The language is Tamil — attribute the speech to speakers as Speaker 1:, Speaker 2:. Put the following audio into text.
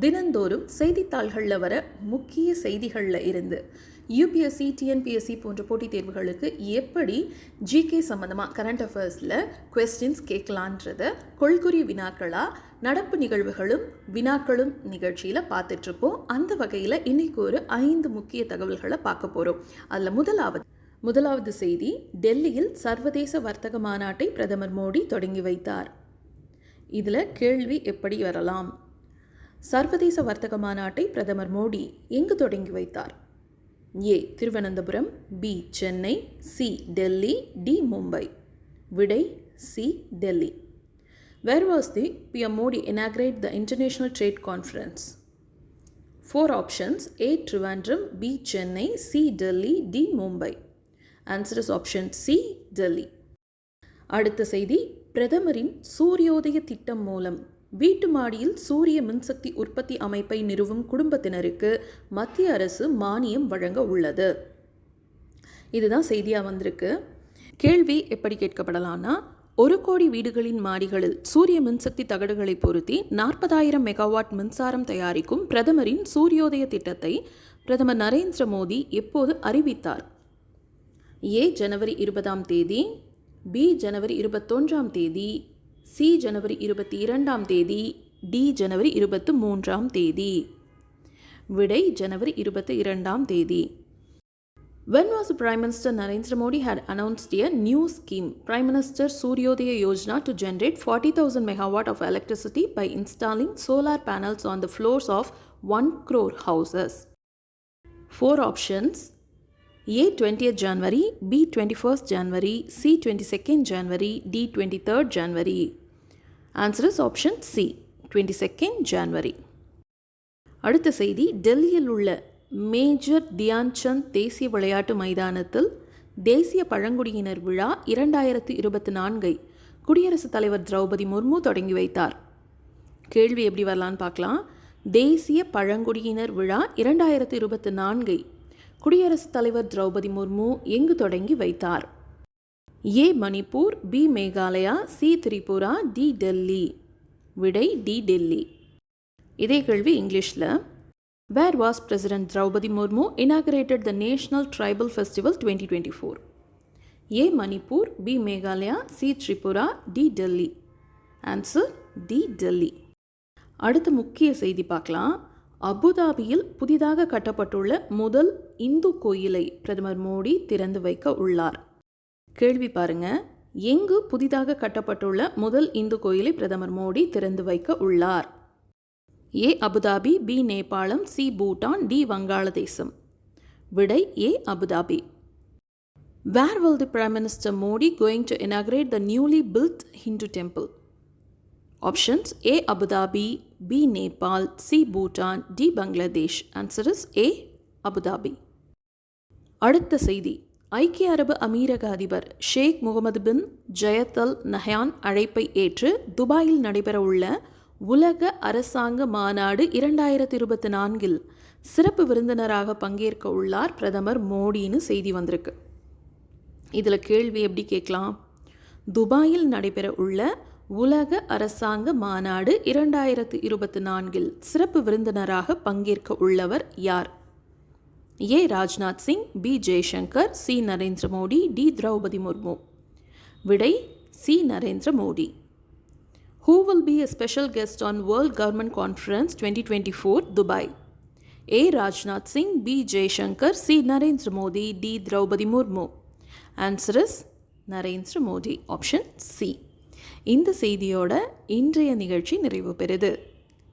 Speaker 1: தினந்தோறும் செய்தித்தாள்களில் வர முக்கிய செய்திகளில் இருந்து. யூபிஎஸ்சி டிஎன்பிஎஸ்சி போன்ற போட்டித் தேர்வுகளுக்கு எப்படி ஜிகே சம்மந்தமாக கரண்ட் அஃபேர்ஸில் கொஸ்டின்ஸ் கேட்கலான்றத கொள்குறி வினாக்களாக நடப்பு நிகழ்வுகளும் வினாக்களும் நிகழ்ச்சியில் பார்த்துட்ருப்போம். அந்த வகையில் இன்னைக்கு ஒரு ஐந்து முக்கிய தகவல்களை பார்க்க போகிறோம் அதில் முதலாவது முதலாவது செய்தி டெல்லியில் சர்வதேச வர்த்தக மாநாட்டை பிரதமர் மோடி தொடங்கி வைத்தார். இதில் கேள்வி எப்படி வரலாம்? சர்வதேச வர்த்தக மாநாட்டை பிரதமர் மோடி எங்கு தொடங்கி வைத்தார்? A. Thiruvananthapuram B. Chennai C. Delhi D. Mumbai. விடை C. Delhi. Where was the PM Modi inaugurate the international trade conference four options A Trivandrum B Chennai C Delhi D Mumbai answer is option C Delhi அடுத்த செய்தி பிரதமரின் சூரியோதய திட்டம் மூலம் வீட்டு மாடியில் சூரிய மின்சக்தி உற்பத்தி அமைப்பை நிறுவும் குடும்பத்தினருக்கு மத்திய அரசு மானியம் வழங்க உள்ளது. இதுதான் செய்தியாக வந்திருக்கு. கேள்வி எப்படி கேட்கப்படலாம்னா ஒரு கோடி வீடுகளின் மாடிகளில் சூரிய மின்சக்தி தகடுகளை பொருத்தி நாற்பதாயிரம் மெகாவாட் மின்சாரம் தயாரிக்கும் பிரதமரின் சூரியோதய திட்டத்தை பிரதமர் நரேந்திர மோடி எப்போது அறிவித்தார்? ஏ ஜனவரி இருபதாம் தேதி பி ஜனவரி இருபத்தொன்றாம் தேதி சி ஜனவரி இருபத்தி இரண்டாம் தேதி டி ஜனவரி இருபத்து மூன்றாம் தேதி விடை ஜனவரி இருபத்தி இரண்டாம் தேதி When was Prime Minister Narendra Modi had announced a new scheme, Prime Minister Suryodaya Yojana, to generate 40,000 megawatt of electricity by installing solar panels on the floors of 1 crore houses? Four options A twentieth January B twenty first January C twenty second January D twenty third January answer is option C twenty second January அடுத்த செய்தி டெல்லியில் உள்ள மேஜர் தியான்சந்த் தேசிய விளையாட்டு மைதானத்தில் தேசிய பழங்குடியினர் விழா இரண்டாயிரத்து இருபத்தி நான்கை குடியரசுத் தலைவர் திரௌபதி முர்மு தொடங்கி வைத்தார். கேள்வி எப்படி வரலான்னு பார்க்கலாம். தேசிய பழங்குடியினர் விழா இரண்டாயிரத்து இருபத்தி நான்கை குடியரசுத் தலைவர் திரௌபதி முர்மு எங்கு தொடங்கி வைத்தார்? A. Manipur B. Meghalaya C. Tripura D. Delhi. விடை டி. டெல்லி. இதே கேள்வி இங்கிலீஷில். Where was president Droupadi Murmu inaugurated the national tribal festival twenty twenty four A. Manipur B. Meghalaya C. Tripura D. Delhi. Answer D. Delhi. அடுத்த முக்கிய செய்தி பார்க்கலாம். அபுதாபியில் புதிதாக கட்டப்பட்டுள்ள முதல் இந்து கோயிலை பிரதமர் மோடி திறந்து வைக்க உள்ளார். கேள்வி பாருங்க. எங்கு புதிதாக கட்டப்பட்டுள்ள முதல் இந்து கோயிலை பிரதமர் மோடி திறந்து வைக்க உள்ளார்? ஏ. Abu Dhabi B. நேபாளம் சி. பூட்டான் டி. வங்காளதேசம். விடை A. Abu Dhabi. Where will the prime minister Modi going to inaugurate the newly built Hindu temple Options A. Abu Dhabi, B. Nepal, C. Bhutan, D. Bangladesh. Answer is A. Abu Dhabi. அடுத்த செய்தி ஐக்கிய அரபு அமீரக அதிபர் ஷேக் முகமது பின் ஜயத்தல் நஹயான் அழைப்பை ஏற்று துபாயில் நடைபெறவுள்ள உலக அரசாங்க மாநாடு இரண்டாயிரத்தி இருபத்தி நான்கில் சிறப்பு விருந்தினராக பங்கேற்க உள்ளார் பிரதமர் மோடின்னு செய்தி வந்திருக்கு இதில் கேள்வி எப்படி கேட்கலாம் துபாயில் நடைபெற உள்ள உலக அரசாங்க மாநாடு இரண்டாயிரத்து இருபத்தி நான்கில் சிறப்பு விருந்தினராக பங்கேற்க உள்ளவர் யார்? A. Rajnath Singh B. Jaishankar C. Narendra Modi D. Droupadi Murmu. விடை C. Narendra Modi. Who will be a special guest on world government conference twenty twenty four Dubai A Rajnath Singh B Jaishankar C Narendra Modi D Droupadi Murmu answer is Narendra Modi option C இந்த செய்தியோட இன்றைய நிகழ்ச்சி நிறைவு பெறுது.